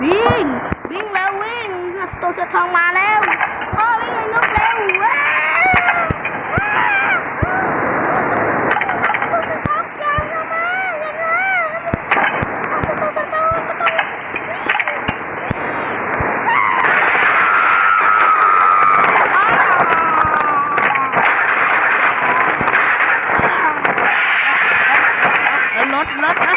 วิ่ง วิ่งแล้ววิ่งตัวเสือทองมาแล้วโอ้วิ่งเลยลูกเร็วว้าวว้าตัวเสือทองจังนะมาอย่ามาตัวเสือทองก็ต้องวิ่งรถรถนะ